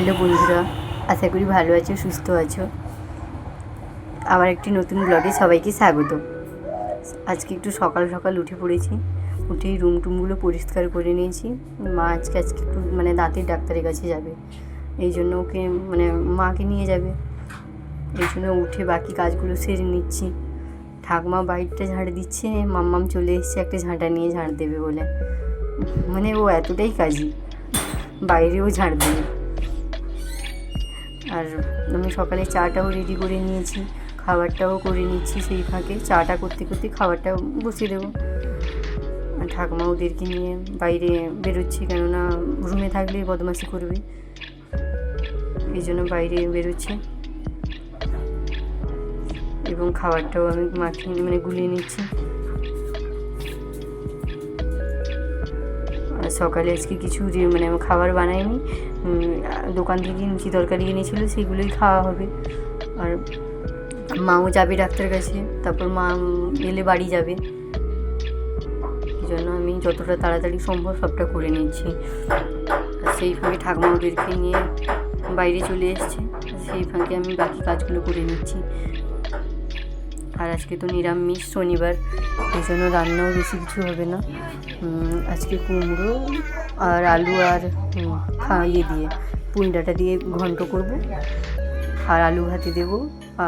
Hello বন্ধুরা, আশা করি ভালো আছো, সুস্থ আছো। আবার একটি নতুন ব্লগে সবাইকে স্বাগত। আজকে একটু সকাল সকাল উঠে পড়েছি উঠেই রুম টুমগুলো পরিষ্কার করে নিয়েছি। মা আজকে আজকে একটু মানে দাঁতের ডাক্তারের কাছে যাবে। এই জন্য ওকে মানে মাকে নিয়ে যাবে। এই জন্য উঠে বাকি কাজগুলো সেরে নিচ্ছি। ঠাকমা বাইকটা ঝাড় দিচ্ছে, মাম্মাম চলে এসছে একটা ঝাঁটা নিয়ে ঝাড় দেবে বলে। মানে ও এতটাই কাজী, বাইরেও ঝাড় দেবে। আর আমি সকালে চাটাও রেডি করে নিয়েছি, খাবারটাও করে নিচ্ছি সেই ফাঁকে। চাটা করতে করতে খাবারটা বসিয়ে দেবো। ঠাকুমা ওদেরকে নিয়ে বাইরে বেরোচ্ছি, কেননা রুমে থাকলে বদমাশি করবে। এই জন্য বাইরে বেরোচ্ছি। এবং খাবারটাও আমি মাখিয়ে মানে গুলিয়ে নিচ্ছি। সকালে আজকে কিছু মানে খাবার বানাইনি দোকান থেকে লুচি তরকারি এনেছিল সেগুলোই খাওয়া হবে। আর মাও যাবে ডাক্তার কাছে, তারপর মা এলে বাড়ি যাবে। জন্য আমি যতটা তাড়াতাড়ি সম্ভব সবটা করে নিচ্ছি। সেই ফাঁকে ঠাকুমা ওদেরকে নিয়ে বাইরে চলে এসছে সেই ফাঁকে আমি বাকি কাজগুলো করে নিচ্ছি। আর আজকে তো নিরামিষ, শনিবার এই জন্য রান্নাও বেশি কিছু হবে না। আজকে কুমড়ো আর আলু আর ইয়ে দিয়ে পুঁই ডাঁটা দিয়ে ঘন্ট করব। আর আলু ভাতে দেবো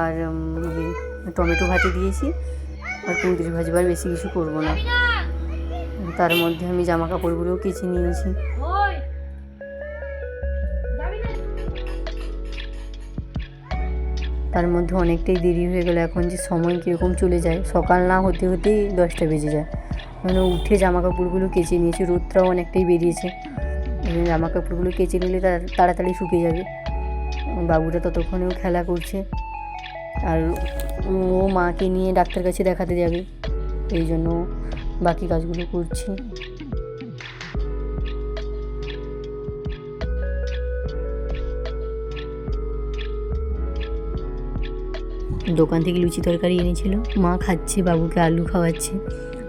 আর ইয়ে টমেটো ভাতে দিয়েছি। আর কুঁদরি ভাজবার বেশি কিছু করব না। তার মধ্যে আমি জামা কাপড়গুলোও কেচে নিয়েছি। তার মধ্যে অনেকটাই দেরি হয়ে গেল এখন যে সময় কীরকম চলে যায়। সকাল না হতে হতেই দশটা বেজে যায়। মানে উঠে জামা কাপড়গুলো কেচে নিয়েছি, রোদটাও অনেকটাই বেরিয়েছে। জামা কাপড়গুলো কেচে নিলে তাড়াতাড়ি শুকিয়ে যাবে। বাবুরা ততক্ষণেও খেলা করছে। আর ও মাকে নিয়ে ডাক্তার কাছে দেখাতে যাবে। এই জন্য বাকি কাজগুলো করছি। দোকান থেকে লুচি তরকারি এনেছিল। মা খাচ্ছে বাবুকে আলু খাওয়াচ্ছে।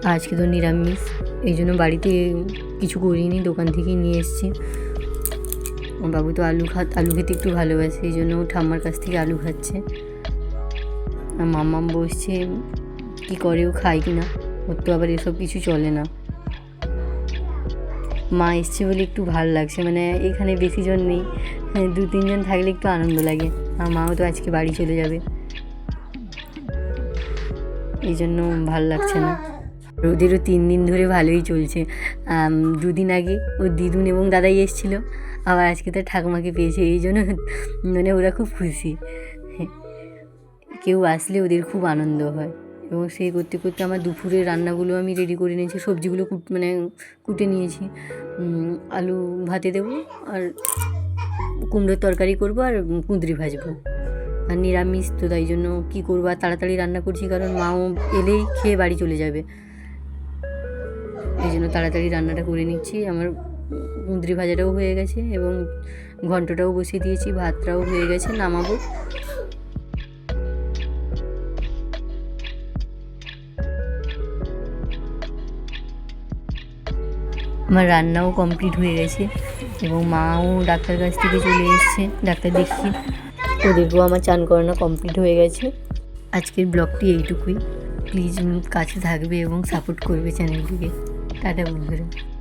আজকে তো নিরামিষ। এই জন্য বাড়িতে কিছু করিনি দোকান থেকেই নিয়ে এসেছি। বাবু তো আলু খা আলু খেতে একটু ভালোবাসে এই জন্য ঠাম্মার কাছ থেকে আলু খাচ্ছে। আর মাম্মাম বসছে কী করে ও খায় কি না? ওর তো আবার এসব কিছু চলে না। মা এসছে বলে একটু ভালো লাগছে মানে এখানে বেশি জন নেই। হ্যাঁ, দু তিনজন থাকলে একটু আনন্দ লাগে। আর মাও তো আজকে বাড়ি চলে যাবে। এই জন্য ভালো লাগছে না। ওদেরও তিন দিন ধরে ভালোই চলছে। দুদিন আগে ও দিদুন এবং দাদাই এসেছিল। আবার আজকে তো ঠাকুমাকে পেয়েছে, এই জন্য মানে ওরা খুব খুশি। কেউ আসলে ওদের খুব আনন্দ হয়। এবং সেই করতে করতে আমার দুপুরের রান্নাগুলো আমি রেডি করে নিয়েছি, সবজিগুলো কুট মানে কুটে নিয়েছি। আলু ভাতে দেবো আর কুমড়োর তরকারি করব আর কুঁদরি ভাজবো। নিরামিষ, তো তাই জন্য কী করব আর তাড়াতাড়ি রান্না করছি, কারণ মাও এলেই খেয়ে বাড়ি চলে যাবে। এই জন্য তাড়াতাড়ি রান্নাটা করে নিচ্ছি। আমার কুঁদরি ভাজাটাও হয়ে গেছে এবং ঘন্টটাও বসিয়ে দিয়েছি, ভাতটাও হয়ে গেছে, নামাবো। আমার রান্নাও কমপ্লিট হয়ে গেছে এবং মাও ডাক্তার কাছ থেকে চলে এসছে, ডাক্তার দেখিয়ে। ওদেরকেও আমার চান করানো কমপ্লিট হয়ে গেছে। আজকের ব্লগটি এইটুকুই। প্লিজ কাছে থাকবে এবং সাপোর্ট করবে চ্যানেলটিকে টাটা বন্ধুরা।